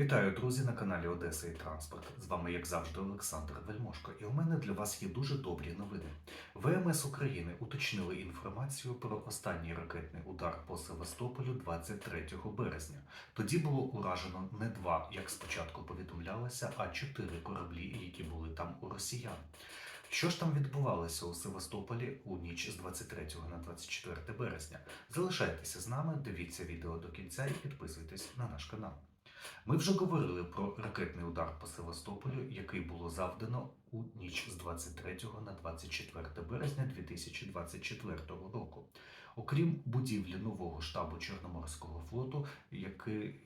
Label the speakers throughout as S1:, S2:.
S1: Вітаю, друзі, на каналі Одеса і Транспорт. З вами, як завжди, Олександр Вельмошко. І у мене для вас є дуже добрі новини. ВМС України уточнили інформацію про останній ракетний удар по Севастополю 23 березня. Тоді було уражено не два, як спочатку повідомлялося, а чотири кораблі, які були там у росіян. Що ж там відбувалося у Севастополі у ніч з 23 на 24 березня? Залишайтеся з нами, дивіться відео до кінця і підписуйтесь на наш канал. Ми вже говорили про ракетний удар по Севастополю, який було завдано у ніч з 23 на 24 березня 2024 року. Окрім будівлі нового штабу Чорноморського флоту, який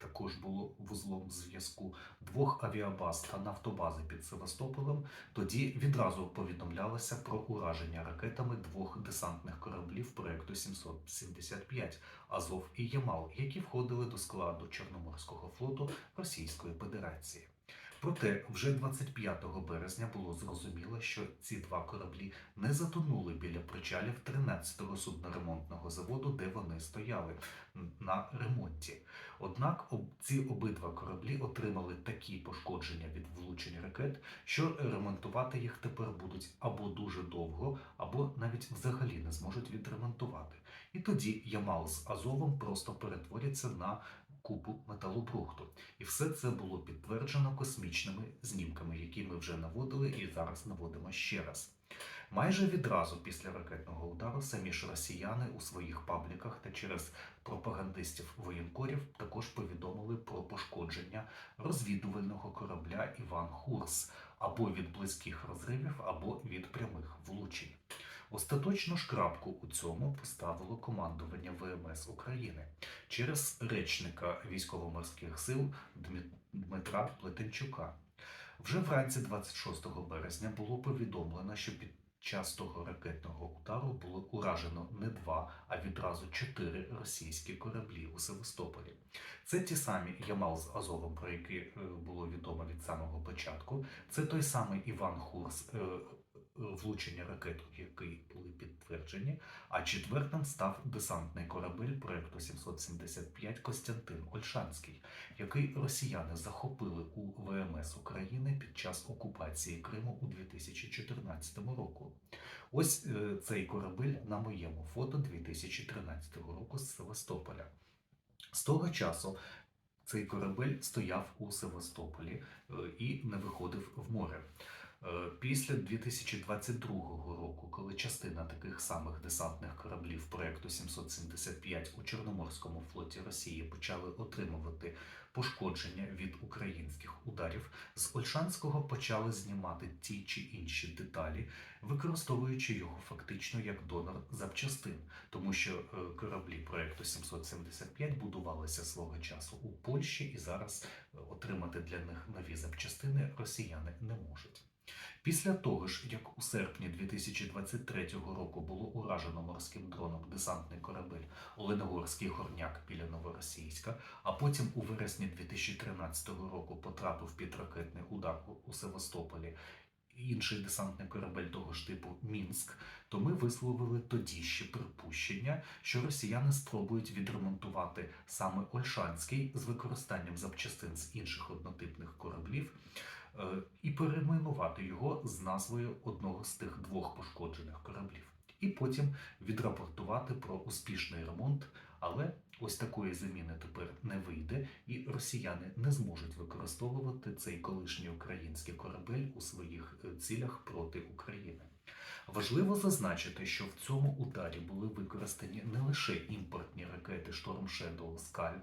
S1: також було вузлом зв'язку двох авіабаз та нафтобази під Севастополем, тоді відразу повідомлялося про ураження ракетами двох десантних кораблів проекту 775 Азов і Ямал, які входили до складу Чорноморського флоту Російської Федерації. Проте вже 25 березня було зрозуміло, що ці два кораблі не затонули біля причалів 13-го судноремонтного заводу, де вони стояли на ремонті. Однак ці обидва кораблі отримали такі пошкодження від влучень ракет, що ремонтувати їх тепер будуть або дуже довго, або навіть взагалі не зможуть відремонтувати. І тоді Ямал з Азовом просто перетворяться на купу металобрухту. І все це було підтверджено космічними знімками, які ми вже наводили і зараз наводимо ще раз. Майже відразу після ракетного удару самі ж росіяни у своїх пабліках та через пропагандистів воєнкорів також повідомили про пошкодження розвідувального корабля Іван Хурс або від близьких розривів, або від прямих влучень. Остаточну ж крапку у цьому поставило командування ВМС України через речника військово-морських сил Дмитра Плетенчука. Вже вранці 26 березня було повідомлено, що під час того ракетного удару було уражено не два, а відразу чотири російські кораблі у Севастополі. Це ті самі Ямал з Азовом, про які е, було відомо від самого початку. Це той самий Іван Хурс, е, влучення ракет, які були підтверджені. А четвертим став десантний корабель проекту 775 Костянтин Ольшанський, який росіяни захопили у ВМС України під час окупації Криму у 2014 року. Ось е, цей корабель на моєму фото 2013 року з Севастополя. З того часу цей корабель стояв у Севастополі е, і не виходив в море. Е, Після 2022 року, коли частина таких самих десантних кораблів проекту 775 у Чорноморському флоті Росії почали отримувати пошкодження від українських ударів, з Ольшанського почали знімати ті чи інші деталі, використовуючи його фактично як донор запчастин, тому що е, кораблі проекту 775 будувалися свого часу у Польщі, і зараз е, отримати для них нові запчастини росіяни не можуть. Після того ж, як у серпні 2023 року було уражено морським дроном десантний корабель Оленогорський горняк біля Новоросійська, а потім у вересні 2013 року потрапив під ракетний удар у- Севастополі інший десантний корабель того ж типу Мінськ, то ми висловили тоді ще припущення, що росіяни спробують відремонтувати саме Ольшанський з використанням запчастин з інших однотипних кораблів і перейменувати його з назвою одного з тих двох пошкоджених кораблів. І потім відрапортувати про успішний ремонт, але ось такої заміни тепер не вийде, і росіяни не зможуть використовувати цей колишній український корабель у своїх е, цілях проти України. Важливо зазначити, що в цьому ударі були використані не лише імпортні ракети Storm Shadow Scalp,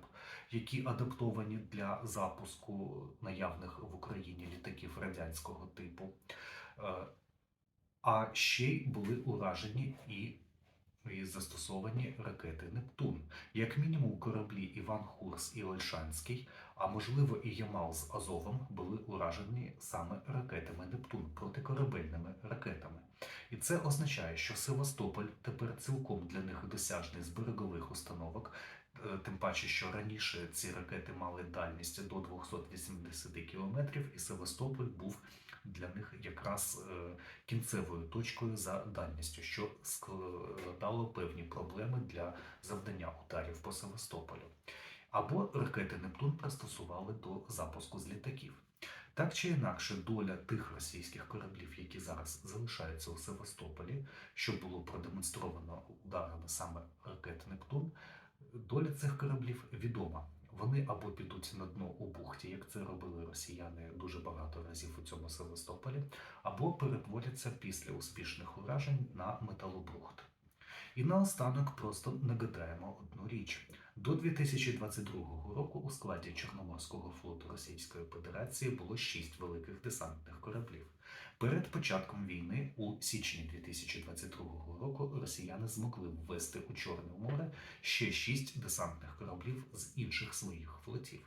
S1: які адаптовані для запуску наявних в Україні літаків радянського типу, е, а ще й були уражені і і застосовані ракети Нептун. Як мінімум, кораблі Іван Хурс і Ольшанський, а можливо і Ямал з Азовом, були уражені саме ракетами Нептун протикорабельними ракетами. І це означає, що Севастополь тепер цілком для них досяжний з берегових установок. е, Тим паче, що раніше ці ракети мали дальність до 280 кілометрів, і Севастополь був для них якраз е, кінцевою точкою за дальністю, що складало певні проблеми для завдання ударів по Севастополю. або ракети Нептун пристосували до запуску з літаків. Так чи інакше, доля тих російських кораблів, які зараз залишаються у Севастополі, що було продемонстровано ударами саме ракет Нептун, доля цих кораблів відома. Вони або підуть на дно у бухті, як це робили росіяни дуже багато разів у цьому Севастополі, або перетворяться після успішних уражень на металобрухт. І наостанок просто нагадаємо одну річ. До 2022 року у складі Чорноморського флоту Російської Федерації було шість великих десантних кораблів. Перед початком війни у січні 2022 року росіяни змогли ввести у Чорне море ще шість десантних кораблів з інших своїх флотів.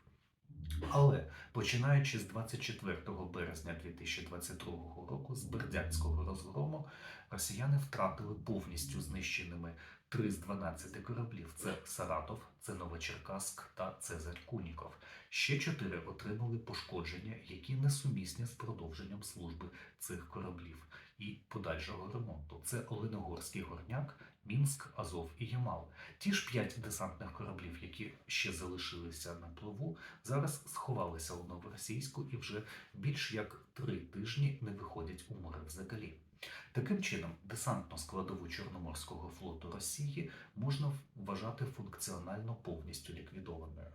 S1: Але починаючи з 24 березня 2022 року з Бердянського розгрому росіяни втратили повністю знищеними три з 12 кораблів: це Саратов, це Новочеркаськ та Цезарь Куніков. Ще чотири отримали пошкодження, які несумісні з продовженням служби цих кораблів і подальшого ремонту. Це Оленогорський горняк, Мінськ, Азов і Ямал. Ті ж п'ять десантних кораблів, які ще залишилися на плаву, зараз сховалися у новоросійську і вже більш як три тижні не виходять у море взагалі. Таким чином, десантну складову Чорноморського флоту Росії можна вважати функціонально повністю ліквідованою.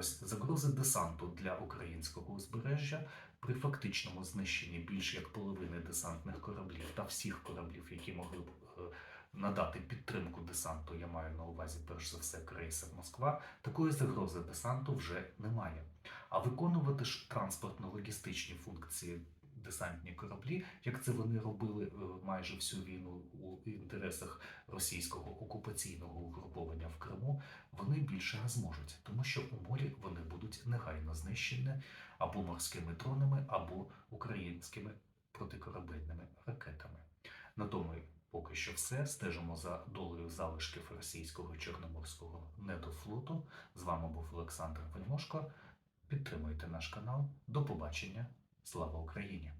S1: Загрози десанту для українського узбережжя при фактичному знищенні більш як половини десантних кораблів та всіх кораблів, які могли б е, надати підтримку десанту, я маю на увазі перш за все крейсер Москва, такої загрози десанту вже немає. А виконувати ж транспортно-логістичні функції десантні кораблі, як це вони робили е, майже всю війну у інтересах російського окупаційного угруповання в Криму, вони більше не зможуть, тому що у морі вони будуть негайно знищені або морськими дронами, або українськими протикорабельними ракетами. На тому поки що все. Стежимо за долею залишків російського чорноморського недофлоту. З вами був Олександр Вельмошко. Підтримуйте наш канал. До побачення. Слава Україні!